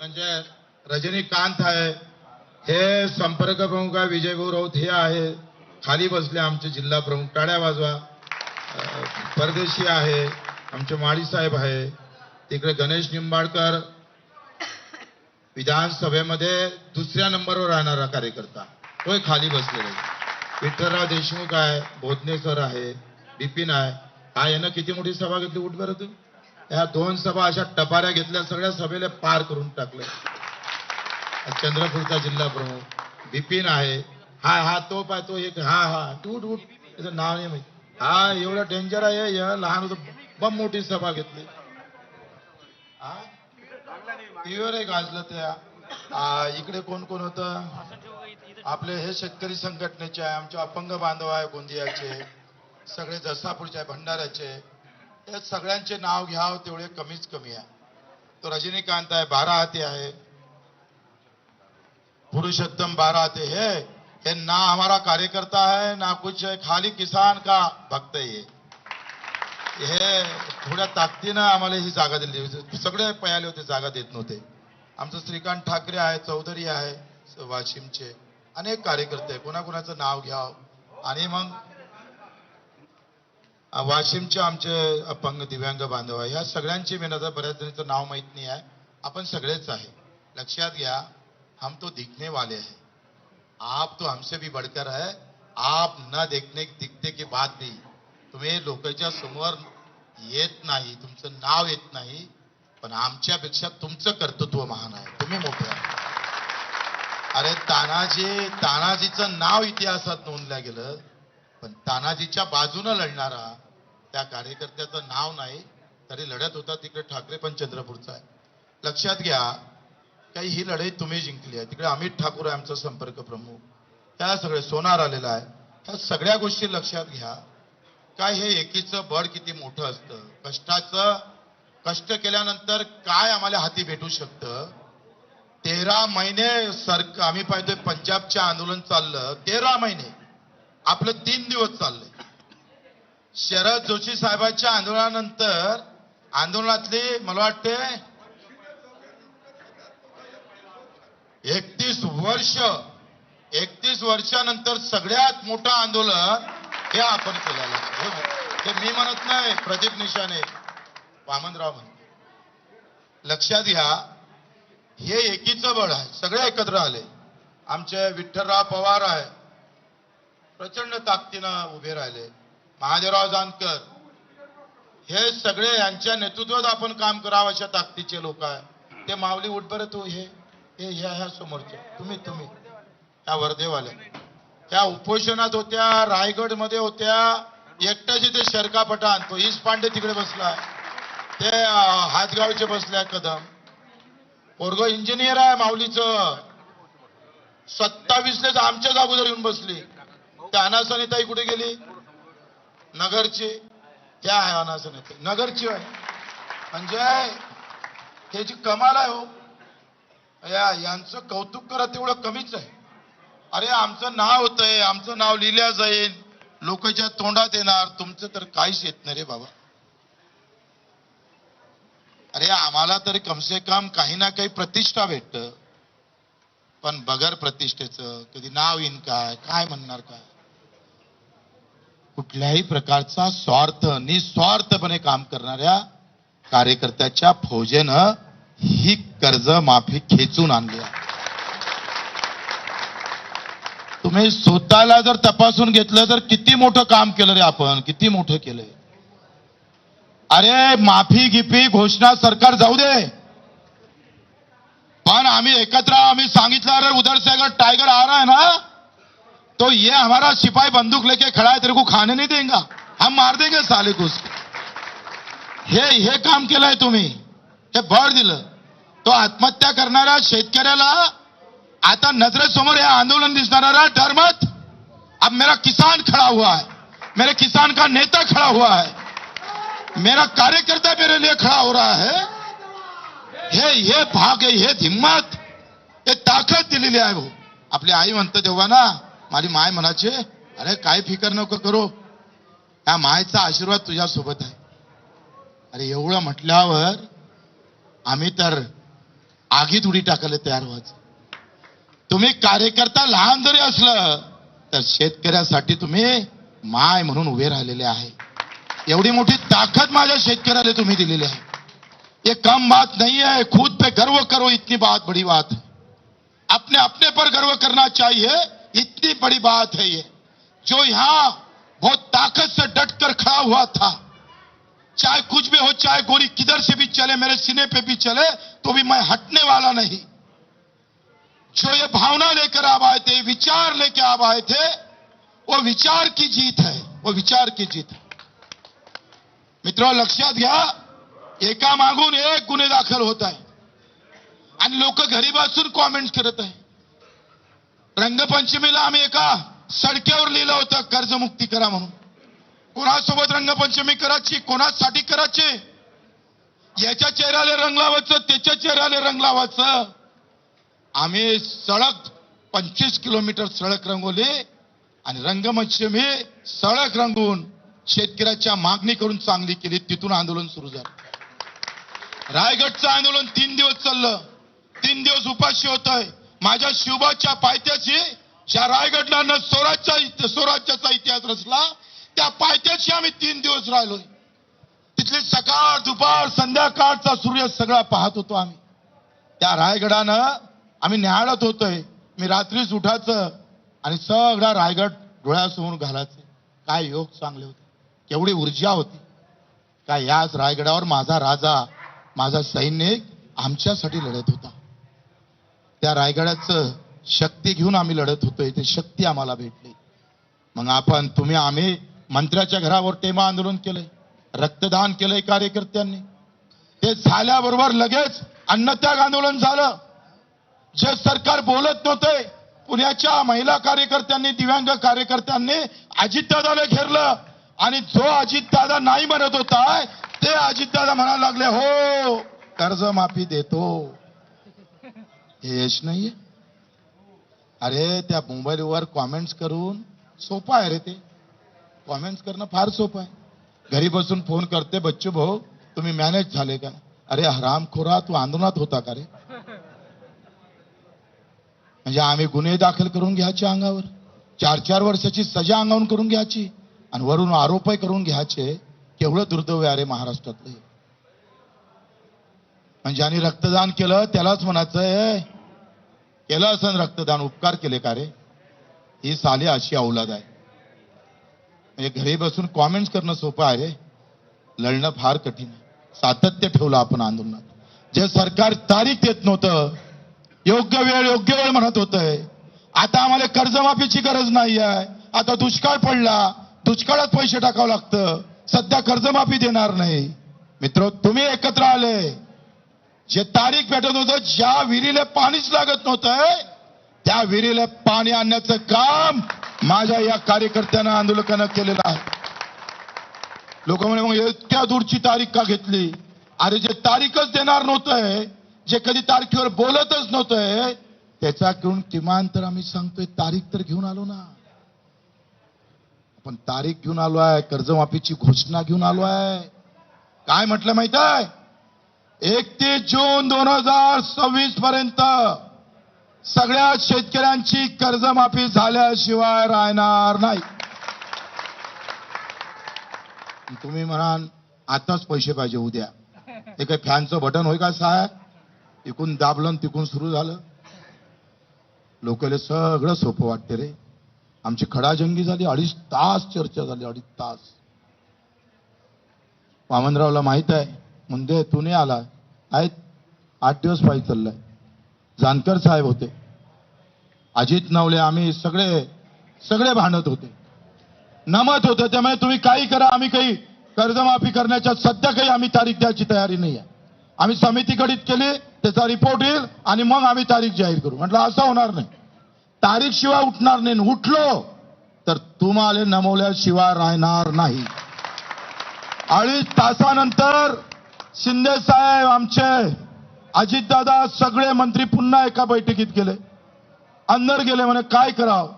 म्हणजे रजनीकांत आहे. हे संपर्क प्रमुख आहे विजयभाऊ राऊत हे आहे. खाली बसले आमचे जिल्हा प्रमुख. टाळ्या वाजवा. परदेशी आहे. आमचे माळी साहेब आहे. तिकडे गणेश निंबाळकर विधानसभेमध्ये दुसऱ्या नंबरवर राहणारा कार्यकर्ता. तोय खाली बसलेला विठ्ठलराव देशमुख आहे. भोजने सर आहे. बिपिन आहे. हा यानं किती मोठी सभा घेतली? उठ बरं तू. या दोन सभा अशा टपाऱ्या घेतल्या सगळ्या सभेला पार करून टाकल्या चंद्रपूरचा जिल्हा प्रमुख बिपिन आहे. हा हा तो पाय तो एक हा हा टूट उठ त्याचं नाव नाही माहिती. हा एवढं डेंजर आहे या लहान होतं बम मोठी सभा घेतली. हा? टीव्हीवर एक गाजलं त्या. इकडे कोण कोण होतं? आपले हे शेतकरी संघटनेचे आहे आमचे अपंग बांधव आहे गोंदियाचे. सगळे जसापूरचे आहे भंडाऱ्याचे. त्यात सगळ्यांचे नाव घ्याव तेवढे कमीच कमी आहे. तो रजनीकांत आहे बारा हाती आहे. पुरुषोत्तम बारा हाती है ये ना हमारा कार्यकर्ता है ना कुछ है खाली किसान का भक्त आहे हे हे थोड्या ताकदीनं आम्हाला ही जागा दिली होती. सगळे पयाले होते जागा देत नव्हते. आमचं श्रीकांत ठाकरे आहे चौधरी आहे वाशिमचे अनेक कार्यकर्ते कोणाकोणाचं नाव घ्याव. आणि मग वाशिमचे आमचे अपंग दिव्यांग बांधव आहे. ह्या सगळ्यांची मी आता बऱ्याच जणीचं नाव माहीत नाही आहे. आपण सगळेच आहे. लक्षात घ्या हम तो दिखने वाले हैं. आप तो हमसे भी बढ़कर है. आप न देखने दिखते की बात नाही तुम्ही लोकांच्या समोर येत नाही. तुमचं नाव येत नाही. पण आमच्यापेक्षा तुमचं कर्तृत्व महान आहे. तुम्ही मोठे आहे अरे तानाजी तानाजीचं नाव इतिहासात नोंदलं गेलं. पण तानाजीच्या बाजूनं लढणारा त्या कार्यकर्त्याचं नाव नाही तरी लढत होता तिकडे ठाकरे पण चंद्रपूरचा आहे. लक्षात घ्या काही ही लढाई तुम्ही जिंकली आहे. तिकडे अमित ठाकूर आहे आमचा संपर्क प्रमुख. त्या सगळे सोनार आलेला आहे. ह्या सगळ्या गोष्टी लक्षात घ्या. काय हे एकीचं बळ किती मोठं असतं? कष्टाचं कष्ट केल्यानंतर काय आम्हाला हाती भेटू शकतं? तेरा महिने सर आम्ही पाहतोय पंजाबच्या आंदोलन चाललं तेरा महिने. आपलं तीन दिवस चाललंय. शरद जोशी साहेबांच्या आंदोलनानंतर आंदोलनातली मला वाटते एकतीस वर्ष एकतीस वर्षानंतर सगळ्यात मोठं आंदोलन हे आपण केलेलं आहे. हे मी म्हणत नाही प्रदीप निशाने वामनराव म्हणते. लक्षात घ्या हे एकीचं बळ आहे सगळे एकत्र आले. आमचे विठ्ठलराव पवार आहे प्रचंड ताकदीनं उभे राहिले. महादेवराव जानकर हे सगळे यांच्या नेतृत्वात आपण काम करावं अशा ताकदीचे लोक आहे. ते माऊली उठबर तू हे हे ह्या ह्या समोरचे. तुम्ही तुम्ही. त्या वर्धेवाल्या त्या उपोषणात होत्या रायगडमध्ये होत्या एकट्याची ते शरका पठाण तो ईस पांडे तिकडे बसलाय ते हातगावचे बसले कदम. पोरग इंजिनियर आहे माऊलीचं. सत्तावीसलेच आमच्याच अगोदर येऊन बसली. त्या अनासनेताई कुठे गेली? नगरची. त्या आहे अनासनिताई नगरची आहे. म्हणजे त्याची कमाल आहे हो. या यांचं कौतुक करा तेवढं कमीच आहे. अरे आमचं नाव होतंय. आमचं नाव लिहिल्या जाईल. लोकांच्या तोंडात येणार. तुमचं तर काहीच येत नाही रे बाबा. अरे आम्हाला तरी कमसे कम काही ना काही प्रतिष्ठा भेटत. पण बगर प्रतिष्ठेचं कधी नाव येईन काय? काय म्हणणार काय? कुठल्याही प्रकारचा स्वार्थ निस्वार्थपणे काम करणाऱ्या कार्यकर्त्याच्या फौजेनं ही कर्ज माफी खेचून आणली तुम्ही स्वतःला जर तपासून घेतलं तर किती मोठं काम केलं रे आपण? किती मोठं केलंय? अरे माफी गिफी घोषणा सरकार जाऊ दे. पण आम्ही एकत्र आम्ही सांगितलं अरे उधर टायगर अगर टाइगर आ रहा है ना? तो ये हमारा सिपाही बंदूक लेके खड़ा है, तेरे को खाने नहीं देगा। हम मार देंगे साले को उसको। हे हे काम केलंय तुम्ही। हे बळ दिलं। तो आत्महत्या करणाऱ्या शेतकऱ्याला आता नजरेसमोर हे आंदोलन दिसणारा डर मत अब मेरा किसान खड़ा हुआ है। मेरे किसान का नेता खड़ा हुआ है। मेरा कार्यकर्ता मेरे लिए खड़ा हो रहा है। हे हे भाग, हे हिम्मत। हे ताकद दिलेली आहे भाऊ। आपली आई म्हणतं तेव्हा ना माझी माय म्हणायचे अरे काय फिकर नको करू. या मायचा आशीर्वाद तुझ्यासोबत आहे. अरे एवढं म्हटल्यावर आम्ही तर आगीत उडी टाकायला तयार व्हायचं. तुम्ही कार्यकर्ता लहान जरी असलं तर शेतकऱ्यासाठी तुम्ही माय म्हणून उभे राहिलेले आहे. एवढी मोठी ताकद माझ्या शेतकऱ्याला तुम्ही दिलेली आहे. ये कम बात नहीं है खुद पे गर्व करो इतनी बात बड़ी बात. है अपने अपने पर गर्व करना चाहिए. इतनी बड़ी बात है ये, जो यहाँ बहुत ताकत से डट कर खड़ा हुआ था। चाहे कुछ भी हो, चाहे गोली किधर से भी चले, मेरे सीने पे भी चले तो भी मैं हटने वाला नहीं। जो ये भावना लेकर आप आए थे विचार लेकर आप आए थे, वो विचार की जीत है, वो विचार की जीत है। मित्रों लक्षात घ्या एका मागून एक गुन्हे दाखल होत आहे आणि लोक घरी बसून कॉमेंट करत आहे रंगपंचमीला आम्ही एका सडक्यावर लिहिलं होतं कर्जमुक्ती करा म्हणून. कोणासोबत रंगपंचमी करायची कोणासाठी करायची? याच्या चेहऱ्याला रंग लावायचं त्याच्या चेहऱ्याला रंग लावायचं. आम्ही सडक पंचवीस किलोमीटर सडक रंगवली आणि रंगपंचमी सडक रंगवून शेतकऱ्याच्या मागणी करून चांगली केली तिथून आंदोलन सुरू झालं. रायगडचं आंदोलन तीन दिवस चाललं. तीन दिवस उपाशी होत आहे माझ्या शिवबाच्या पायथ्याशी ज्या रायगडला न इत- स्वराज्याचा इतिहास रचला त्या पायथ्याशी आम्ही तीन दिवस राहिलोय. तिथली सकाळ दुपार संध्याकाळचा सूर्य सगळा पाहत होतो आम्ही. त्या रायगडानं आम्ही न्याहाळत होतोय. मी रात्रीच उठायचं आणि सगळा रायगड डोळ्यासमोर घालायचं. काय योग चांगले होते. केवढी ऊर्जा होती. काय याच रायगडावर माझा राजा माझा सैनिक आमच्यासाठी लढत होता. त्या रायगडाचं शक्ती घेऊन आम्ही लढत होतोय ते शक्ती आम्हाला भेटली. मग आपण तुम्ही आम्ही मंत्र्याच्या घरावर टेमा आंदोलन केलंय रक्तदान केलंय कार्यकर्त्यांनी. ते झाल्याबरोबर लगेच अन्नत्याग आंदोलन झालं. जे सरकार बोलत नव्हते पुण्याच्या महिला कार्यकर्त्यांनी दिव्यांग कार्यकर्त्यांनी अजितदादाला घेरलं. आणि जो अजितदादा नाही म्हणत होता ते अजितदादा म्हणायला लागले हो कर्जमाफी देतो. हे यश नाहीये. अरे त्या मोबाईलवर कॉमेंट्स करून सोपं आहे रे ते. कॉमेंट्स करणं फार सोपं आहे. घरी बसून फोन करते बच्चू भाऊ तुम्ही मॅनेज झाले का? अरे हरामखोरा तू आंदोलनात होता का रे? म्हणजे आम्ही गुन्हे दाखल करून घ्यायचे अंगावर. चार चार वर्षाची सजा अंगावून करून घ्यायची. आणि वरून आरोपही करून घ्यायचे. केवढं दुर्दैव आहे रे महाराष्ट्रातलं आणि ज्याने ज्यांनी रक्तदान केलं त्यालाच म्हणायचं केलं असं रक्तदान उपकार केले का रे? ही साली अशी औलाद आहे. म्हणजे घरी बसून कॉमेंट्स करणं सोपं आहे रे. लढणं फार कठीण आहे. सातत्य ठेवलं आपण आंदोलनात. जे सरकार तारीख देत नव्हतं योग्य वेळ योग्य वेळ म्हणत होतंय आता आम्हाला कर्जमाफीची गरज नाही आहे. आता दुष्काळ पडला दुष्काळात पैसे टाकावं लागतं. सध्या कर्जमाफी देणार नाही. मित्र तुम्ही एकत्र आले. जे तारीख भेटत होतं ज्या विहिरीला पाणीच लागत नव्हतं त्या विहिरीला पाणी आणण्याचं काम माझ्या या कार्यकर्त्यानं आंदोलकानं केलेलं आहे. लोक म्हणे मग इतक्या दूरची तारीख का घेतली? अरे जे तारीखच देणार नव्हतंय जे कधी तारखेवर बोलतच नव्हतंय त्याचा घेऊन किमान तर आम्ही सांगतोय तारीख तर घेऊन आलो ना. आपण तारीख घेऊन आलो आहे कर्जमाफीची घोषणा घेऊन आलो आहे. काय म्हटलं माहीत आहे? एकतीस जून दोन हजार सव्वीस पर्यंत सगळ्या शेतकऱ्यांची कर्जमाफी झाल्याशिवाय राहणार नाही. तुम्ही म्हणाल आताच पैसे पाहिजे उद्या. हे काही फॅनचं बटन होय का साहेब? इकून दाबलं तिकून सुरू झालं. लोकांना सगळं सोपं वाटते रे. आमची खडाजंगी झाली अडीच तास चर्चा झाली अडीच तास. वामनरावला माहीत आहे म्हणजे तुने आला आठ दिवस पाहिजे चाललाय. जानकर साहेब होते. अजित नवले आम्ही सगळे सगळे भांडत होते. नमत होते त्यामुळे तुम्ही काही करा आम्ही काही कर्जमाफी करण्याच्या सध्या काही आम्ही तारीख द्यायची तयारी नाही आहे. आम्ही समिती गठीत केली त्याचा रिपोर्ट येईल आणि मग आम्ही तारीख जाहीर करू. म्हटलं असं होणार नाही. तारीख शिवाय उठणार नाही. उठलो तर तुम्हाला नमवल्याशिवाय राहणार नाही. अडीच तासानंतर शिंदे साहेब आमचे अजितदादा सगळे मंत्री पुन्हा एका बैठकीत गेले. अंदर गेले म्हणे काय करावं?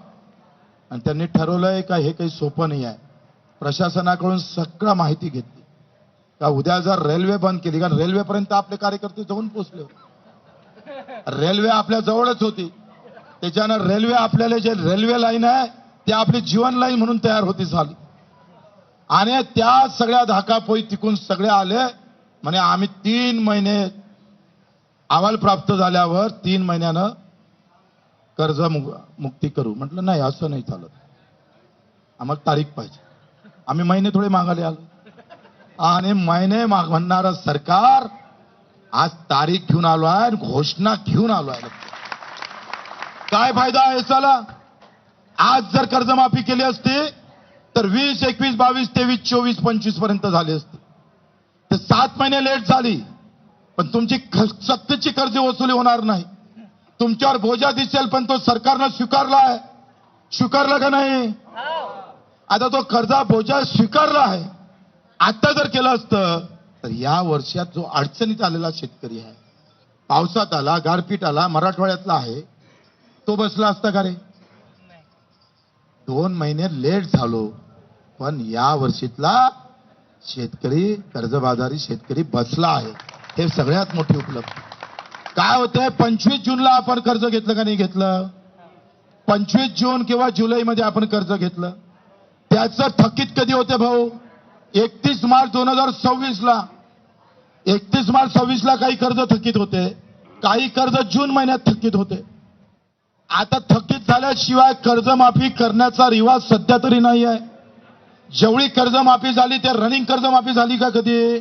आणि त्यांनी ठरवलंय का हे काही सोपं नाही आहे. प्रशासनाकडून सगळं माहिती घेतली. का उद्या जर रेल्वे बंद केली कारण रेल्वेपर्यंत आपले कार्यकर्ते जाऊन पोहोचले होते. रेल्वे आपल्या जवळच होती. त्याच्यानं रेल्वे आपल्याला जे रेल्वे लाईन आहे ती आपली जीवन लाईन म्हणून तयार होती झाली. आणि त्या सगळ्या धाकापोई तिकून सगळे आले. म्हणे आम्ही तीन महिने अहवाल प्राप्त झाल्यावर तीन महिन्यानं कर्ज मुक्ती करू. म्हटलं नाही असं नाही चालत. आम्हाला तारीख पाहिजे. आम्ही महिने थोडे मागायला आलो. आणि महिने माग म्हणणार सरकार आज तारीख घेऊन आलो आहे आणि घोषणा घेऊन आलो आहे. काय फायदा आहे चला आज जर कर्जमाफी केली असती तर वीस एकवीस बावीस तेवीस चोवीस पंचवीसपर्यंत झाली असते. सात महिने लेट झाली. पण तुमची ख- कर्ज वसुली होणार नाही. तुमच्यावर बोजा दिसेल पण तो सरकारनं स्वीकारला आहे स्वीकारला का नाही? आता तो कर्जा बोजा स्वीकारला आहे. आता जर केलं असतं तर या वर्षात जो अडचणीत आलेला शेतकरी आहे पावसात आला गारपीट आला मराठवाड्यातला आहे तो बसला असता का रे? दोन महिने लेट झालो पण या वर्षीतला शेतकरी कर्जबाजारी शेतकरी बसला आहे. हे सगळ्यात मोठी उपलब्धी. काय होतंय? पंचवीस जूनला आपण कर्ज घेतलं का नाही घेतलं? पंचवीस जून किंवा जुलैमध्ये आपण कर्ज घेतलं. त्याचं थकीत कधी होते भाऊ? एकतीस मार्च दोन हजार सव्वीसला. एकतीस मार्च सव्वीसला काही कर्ज थकीत होते. काही कर्ज जून महिन्यात थकीत होते. आता थकीत झाल्याशिवाय कर्जमाफी करण्याचा रिवाज सध्या तरी नाही आहे. जेवढी कर्जमाफी झाली ते रनिंग कर्जमाफी झाली का कधी?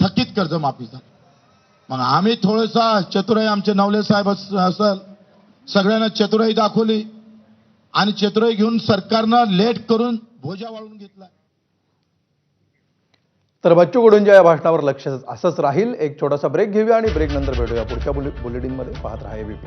थकीत कर्जमाफी झाली. मग आम्ही थोडंसा चतुराई आमचे नवले साहेब असल सगळ्यांना चतुराई दाखवली. आणि चतुराई घेऊन सरकारनं लेट करून भोजा वाळून घेतला. तर बच्चू कडूंच्या या भाषणावर लक्ष असंच राहील. एक छोटासा ब्रेक घेऊया आणि ब्रेक नंतर भेटूया पुढच्या बुले बुलेटिनमध्ये. पाहत राहा एबीपी